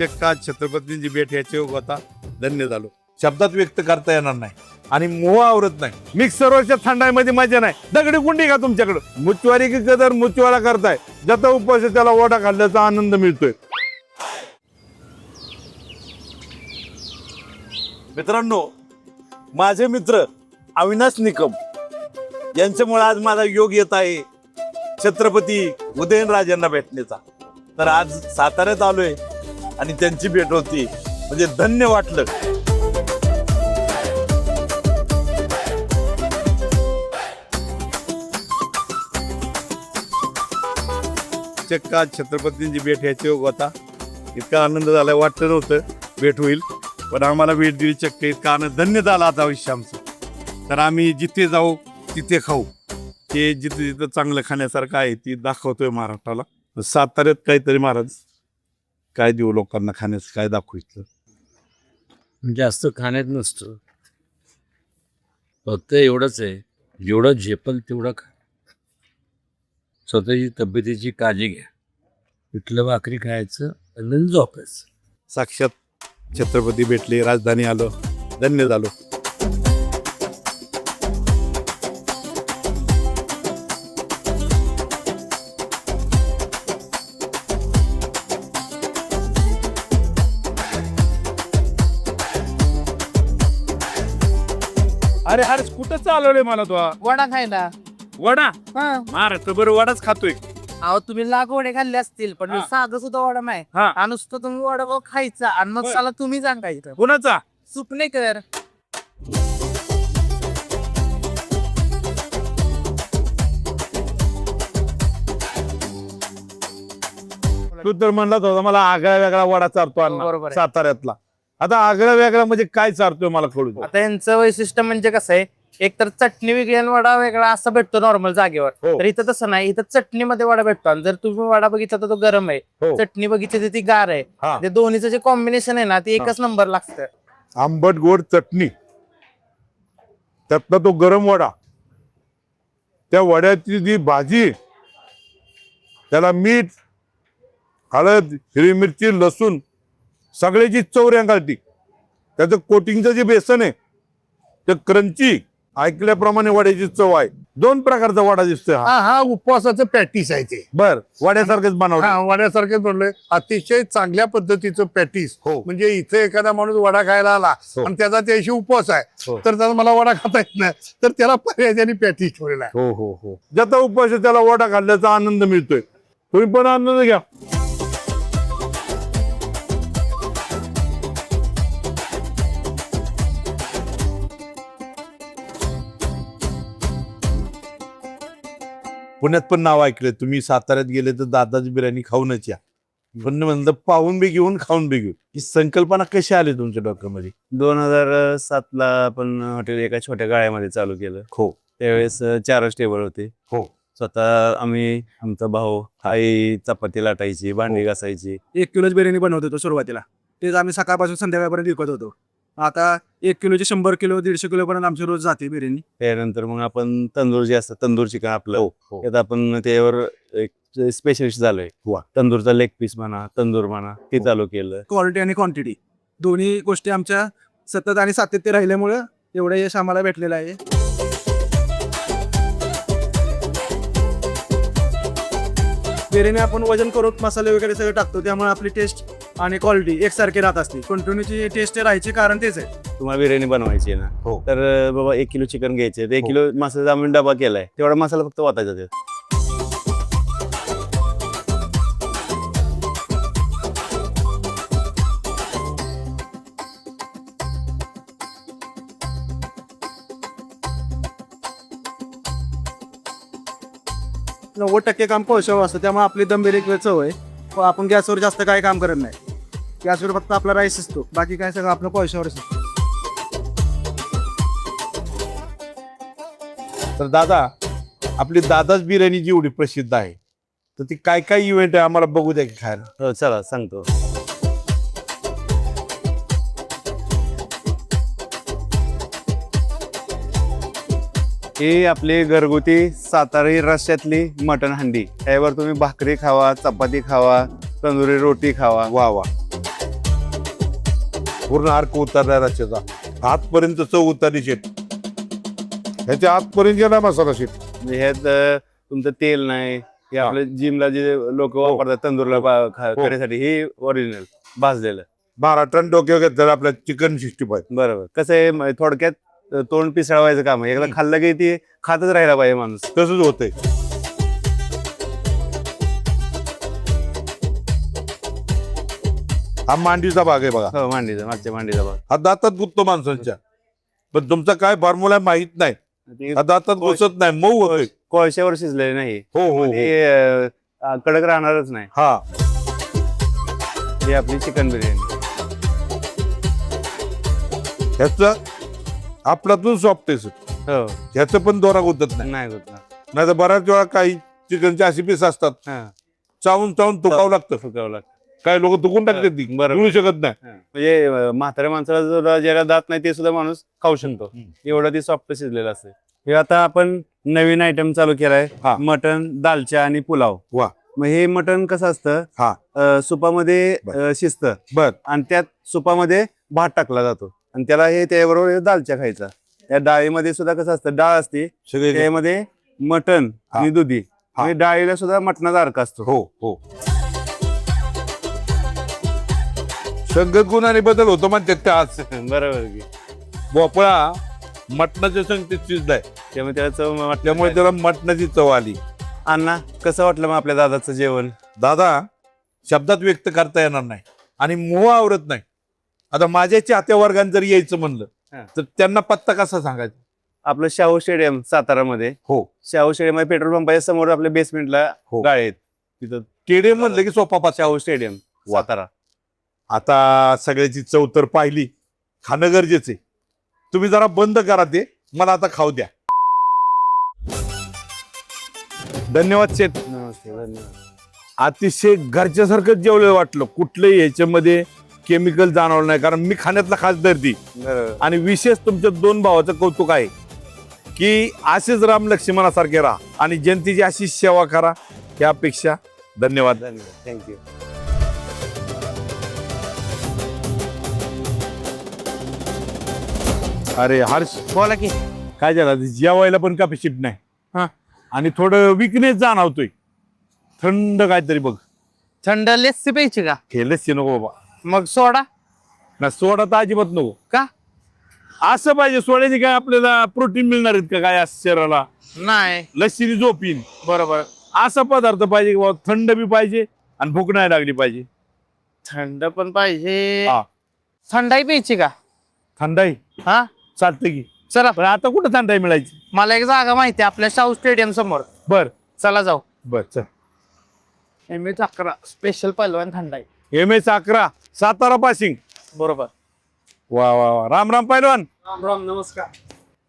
चक्क का छत्रपतींची भेट याची योग होता. धन्य झालो. शब्दात व्यक्त करता येणार नाही. आणि मोह आवरत नाही. मिक्सरवरच्या थंडाईमध्ये मजा नाही. दगडी कुंडी का तुमच्याकडं? मुचवारी की कदर मुचवारा करताय. ज्याचा उपवास त्याला ओढा खाल्ल्याचा आनंद मिळतोय. मित्रांनो माझे मित्र अविनाश निकम यांच्यामुळे आज माझा योग येत आहे छत्रपती उदयनराजांना भेटण्याचा. तर आज साताऱ्यात आलोय. आणि त्यांची भेट होती. म्हणजे धन्य वाटलं. चक्का छत्रपतींची भेट याची योग होता. इतका आनंद झाला वाटलं नव्हतं. भेट होईल. पण आम्हाला भेट दिली चक्क. इतका आनंद धन्य झाला आता आयुष्य आमचं. तर आम्ही जिथे जाऊ तिथे खाऊ. ते जिथं जिथं चांगलं खाण्यासारखं आहे ती दाखवतोय महाराष्ट्राला. साताऱ्यात काहीतरी महाराज. काय देऊ लोकांना खाण्याचं? काय दाखवू इथलं जास्त खाण्यात नसतं. फक्त एवढंच आहे. जेवढं झेपल तेवढं खा. स्वतःची तब्येतीची काळजी घ्या. पिठलं भाकरी खायचं आणि झोपायचं. साक्षात छत्रपती भेटले राजधानी आलो. धन्य झालो अरे अरे कुठं चालवले मला तो? वडा खायला. वडा? हा. महाराष्ट्र बरं वडाच खातोय. अहो तुम्ही लाख वडे खाल्ले असतील पण हा. साधं सुद्धा वडा नाही. हा. आणि नुसतं तुम्ही वडा खायचा आणि मग होय. साला तुम्ही सांगायचं कुणाचा? सुपणे कर. तू तर म्हणलाच होता मला आगळा वेगळा वडा चारतो अण्णा बरोबर आहे. साताऱ्यातला. आता आगळा वेगळा म्हणजे काय चारतोय मला कळू. आता यांचं वैशिष्ट्य म्हणजे कसं आहे एक तर चटणी वेगळी आणि वडा वेगळा असा भेटतो नॉर्मल जागेवर हो. तर इथं तसं नाही इथं चटणीमध्ये वडा भेटतो आणि जर तुम्ही वडा बघितला तर तो गरम आहे हो. चटणी बघितली तर ती गार आहे हा. ते दोन्हीचं जे कॉम्बिनेशन आहे ना ते एकच नंबर लागतं आंबट गोड चटणी त्यातला तो गरम वडा त्या वड्याची जी भाजी त्याला मीठ हळद हिरवी मिरची लसूण सगळ्याची चव रेंगाळती त्याचं कोटिंगचं जे बेसन आहे ते क्रंची ऐकल्याप्रमाणे वड्याची चव आहे. दोन प्रकारचा वडा दिसतोय हा. हा हा उपवासाचं पॅटीस आहे ते. बर वड्यासारखंच बनवलं. हा वड्यासारखेच म्हणलोय अतिशय चांगल्या पद्धतीचं पॅटीस हो. म्हणजे इथे एखादा माणूस वडा खायला आला हो. आणि त्याचा त्याशी उपवास आहे हो. तर त्याला मला वडा खाता येत नाही. तर त्याला पर्याय त्यांनी पॅटीस ठेवलेला आहे. हो हो हो. ज्याचा उपवास आहे त्याला वडा खाल्ल्याचा आनंद मिळतोय. तुम्ही पण आनंद घ्या. पुण्यात पण नाव ऐकलंय. तुम्ही साताऱ्यात गेले तर दादाची बिर्याणी खाऊनच या. पण म्हणलं पाहून बी घेऊन खाऊन बी घेऊन. ही संकल्पना कशी आली तुमच्या डोक्यामध्ये? दोन हजार सातला आपण हॉटेल एका छोट्या गाळ्यामध्ये चालू केलं. हो. त्यावेळेस चारच टेबल होते. हो. स्वतः आम्ही आमचा भाऊ आई चपाती लाटायची भांडी. घासायची. एक किलोच बिर्याणी बनवत होतो सुरुवातीला. तेच आम्ही सकाळपासून संध्याकाळपर्यंत विकत होतो. आता एक किलोची शंभर किलो दीडशे किलो पर्यंत आमची रोज जाते बिर्याणी. त्यानंतर मग आपण तंदूर जे असतं तंदूर चिकन आपलं हो त्यात आपण त्यावर एक स्पेशलिस्ट झालोय. वा. तंदूरचा लेग पीस म्हणा तंदूर म्हणा ते हो. चालू केलं. क्वालिटी आणि क्वांटिटी दोन्ही गोष्टी आमच्या सतत आणि सातत्य राहिल्यामुळं एवढं यश आम्हाला भेटलेलं आहे. बिर्याणी आपण वजन करून मसाले वगैरे सगळे टाकतो त्यामुळे आपली टेस्ट आणि क्वालिटी एकसारखी राहत असते कंटिन्यूची टेस्ट राहायची कारण तेच आहे. तुम्हाला बिर्याणी बनवायची आहे ना हो. तर बाबा एक किलो चिकन घ्यायचे तर एक हो. किलो मसाला आम्ही डबा केलाय. तेवढा मसाला फक्त वाटायचा त्यात. नव्वद टक्के काम कोळशावर असतं. त्यामुळे आपली दम बिर्याणी चव आहे. आपण गॅसवर जास्त काही काम करत नाही. गॅसवर फक्त आपला राईस असतो. बाकी काय सगळं आपलं कोळशावर असतं. तर दादा आपली दादाच बिर्याणी जी एवढी प्रसिद्ध आहे तर ती काय काय इव्हेंट आहे आम्हाला बघू द्या की खायला. हो चला सांगतो. ही आपली घरगुती सातारी रश्यातली मटण हंडी. यावर तुम्ही भाकरी खावा चपाती खावा तंदुरी रोटी खावा वा वा. पूर्ण अर्क उतरला रस्त्याचा आतपर्यंत चव उतरली शेट ह्याच्या आतपर्यंत गेला मसाला शेट म्हणजे ह्यात अं, तुमचं तेल नाही हे आपलं जिमला जे लोक वापरतात तंदूरला खा- हो. करण्यासाठी हे ओरिजिनल भाजलेलं. बारा टन डोक्यावर घेतलं आपल्या चिकन सिक्स्टी फाय बरोबर. कसं आहे म- थोडक्यात अं, तोंड पिसळवायचं काम आहे. एकदा खाल्लं की ते खातच राहिला पाहिजे माणूस. तसंच होतंय. हा मांडीचा भाग आहे बघा. हो मांडीचा मागच्या मांडीचा भाग. हा दातात गुत्तो माणसांच्या. पण तुमचा काय फॉर्म्युला माहीत नाही. ते हा दातात घुसत नाही मऊ कोळशावर शिजलेलं नाही. हो हो हो. ते अं, अं, कडक राहणारच नाही. हा. ही आपली चिकन बिर्याणी ह्याचं आपल्यातून सॉफ्ट आहे हो. ह्याचं पण दोरा गुतत नाही. नाही होत ना नाही तर बऱ्याच वेळा काही चिकनचे अशी पीस असतात. हा. चावून चावून तुकावं लागतं. फुकावं लागतं. काही लोक तुकून टाकतात ती. मिळू शकत नाही हा. म्हणजे अं, म्हाताऱ्या माणसाला जर ज्याला दात नाही ते सुद्धा माणूस खाऊ शकतो. एवढं ती सॉफ्ट शिजलेलं असते हे आता आपण नवीन आयटम चालू केलाय हा. मटन दालचा आणि पुलाव वा. मग हे मटन कसं असतं हा. अं, सुपामध्ये बर. अं, शिजतं बर आणि त्यात सुपामध्ये भात टाकला जातो आणि त्याला हे त्याबरोबर दालचा खायचा त्या डाळीमध्ये सुद्धा कसं असतं डाळ असते सगळे त्यामध्ये मटन. आणि दुधी हा. म्हणजे डाळीला सुद्धा मटणाचा अर्क असतो हो हो संगत गुणाने बदल होतो म्हणतात त्या आज. बरोबर की. भोपळा मटणाच्या संगतीत शिजलाय. त्यामुळे त्याला चव त्यामुळे त्याला मटणाची चव आली. अण्णा कसं वाटलं मग आपल्या दादाचं जेवण? दादा शब्दात व्यक्त करता येणार नाही आणि मोह आवरत नाही. आता माझ्या चाहत्या वर्गात जर यायचं म्हणलं हा. तर त्यांना पत्ता कसा सांगायचा? आपलं शाहू स्टेडियम सातारामध्ये. हो. शाहू स्टेडियममध्ये पेट्रोल पंपाच्या समोर आपल्या बेसमेंटला हो. गाळे आहेत. तिथं टेडे म्हणलं की सोपा पाच शाहू स्टेडियम वा. सातारा. आता सगळ्याची चव तर पाहिली. खाणं गरजेचे तुम्ही जरा बंद करा ते. मला आता खाऊ द्या. धन्यवाद शेठ. नमस्ते धन्यवाद. अतिशय घरच्यासारखं जेवलेलं वाटलं. कुठलंही ह्याच्यामध्ये केमिकल जाणवलं नाही. कारण मी खाण्यातला खास दर्दी. बरोबर. आणि विशेष तुमच्या दोन भावाचं कौतुक आहे की असेच राम लक्ष्मणासारखे राहा आणि जनतेची अशी सेवा करा. अपेक्षा धन्यवाद. धन्यवाद. थँक्यू अरे हर्ष. बोला की. काय झालं जेवायला पण कॅपॅसिटी नाही. हा. आणि थोडं विकनेस जाणवतोय. थंड काहीतरी बघ. थंड लस्सी प्यायची का? खेळच नको बाबा. मग सोडा. ना सोडा तर अजिबात नको. का? असं पाहिजे सोड्याची काय आपल्याला प्रोटीन मिळणार आहेत का काय असं शरीराला? नाही. लस्सीनी झोपीन. बरोबर. असा पदार्थ पाहिजे की बाबा थंड बी पाहिजे आणि भूक नाही लागली पाहिजे. थंड पण पाहिजे. हा. थंडाई प्यायची का? थंडाई? हा? चालतं की. चला. पण आता कुठं थंडाई मिळायची? मला एक जागा माहिती आहे आपल्या शाहू स्टेडियम समोर. बर. चला जाऊ. बर चल. एम एच अकरा स्पेशल पहिलवान थंडाई एम एस अकरा सातारा पासिंग बरोबर. वा वा वा. राम राम पैलवान राम राम नमस्कार.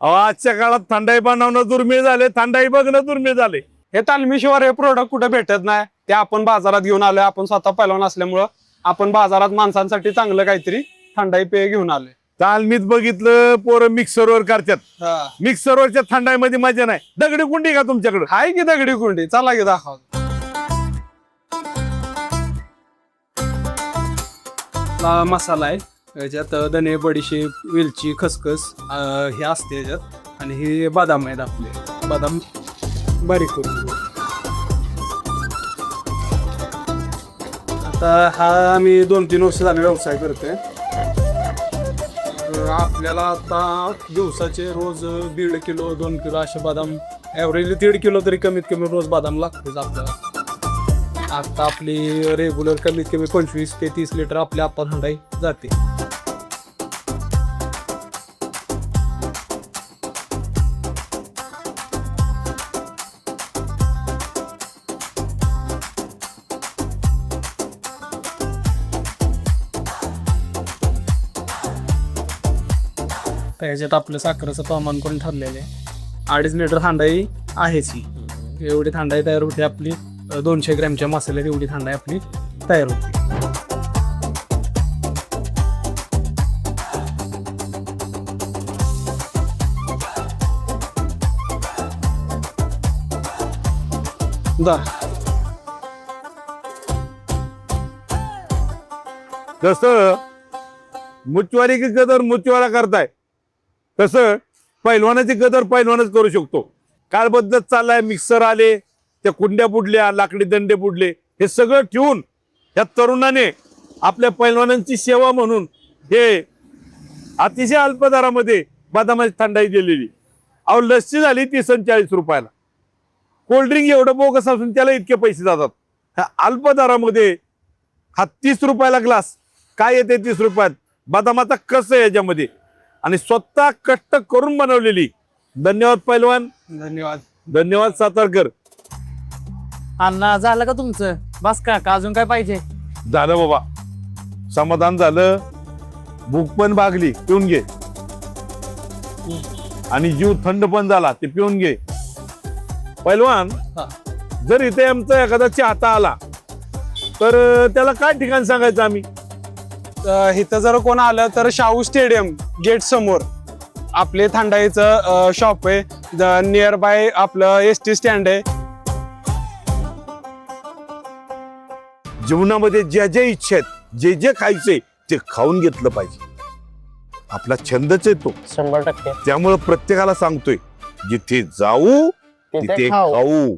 अहो आजच्या काळात थंडाई बनवणं दुर्मिळ झाले थंडाई बघणं दुर्मिळ झाले हे तालमीशिवाय हे प्रोडक्ट कुठे भेटत नाही ते आपण बाजारात घेऊन आलोय आपण स्वतः पैलवान असल्यामुळं आपण बाजारात माणसांसाठी चांगलं काहीतरी थंडाई पेय घेऊन आलोय. तालमीत बघितलं पोरं मिक्सरवर करतात. हा. मिक्सरवरच्या थंडाईमध्ये मजा नाही. दगडी कुंडी का तुमच्याकडे? हाय की दगडी कुंडी? चला की दाखव. हा मसाला आहे. याच्यात धने बडीशेप वेलची खसखस अं, हे असते याच्यात. आणि हे बदाम आहेत आपले. बदाम बारीक करून घेऊ. आता हा आम्ही दोन तीन वर्ष झाले व्यवसाय करतोय. आपल्याला आता दिवसाचे रोज दीड किलो दोन किलो असे बदाम ॲव्हरेज दीड किलो तरी कमीत कमी रोज बदाम लागतोच आपल्याला. आता आपली रेग्युलर कमीत कमी पंचवीस ते तीस लिटर आपल्या आता थंडाई जाते. त्याच्यात आपलं साखरेचं प्रमाण करून ठरलेलं आहे? अडीच लिटर थंडाई आहेच ही. एवढी थंडाई तयार होते आपली. दोनशे ग्रॅमच्या मसाल्यात एवढी थांडाई आपली तयार होते. जस जसं मुचवारी की गदर मुचवारा करताय. तसं पैलवानाची गदर पैलवानच करू शकतो. काळ बदलत चाललाय मिक्सर आले त्या कुंड्या बुडल्या लाकडी दंडे बुडले हे सगळं ठेवून ह्या तरुणाने आपल्या पैलवानांची सेवा म्हणून हे अतिशय अल्प दरामध्ये बदामाची थंडाई दिलेली. अहो लस्सी झाली तीस आणि चाळीस रुपयाला. कोल्ड्रिंक एवढं बोगस असून त्याला इतके पैसे जातात. ह्या अल्प दरामध्ये हा तीस रुपयाला ग्लास काय येते तीस रुपयात? बदामाचा कस आहे याच्यामध्ये? आणि स्वतः कष्ट करून बनवलेली. धन्यवाद पैलवान. धन्यवाद. धन्यवाद सातारकर. अण्णा झालं का तुमचं? बस का का अजून काय पाहिजे? झालं बाबा. समाधान झालं. भूक पण भागली पिऊन घे. आणि जीव थंड पण झाला ते पिऊन घे. पैलवान हा. जर इथे आमचा एखादा चाहता आला तर त्याला काय ठिकाण सांगायचं आम्ही? इथं जर कोण आलं तर शाहू स्टेडियम गेट समोर. आपले थंडाईचं शॉप आहे. नियर बाय आपलं एस टी स्टँड आहे. जीवनामध्ये ज्या ज्या इच्छा आहेत जे जे खायचे ते खाऊन घेतलं पाहिजे. आपला छंदच आहे तो. शंभर टक्के. त्यामुळं प्रत्येकाला सांगतोय जिथे जाऊ तिथे. खाऊ.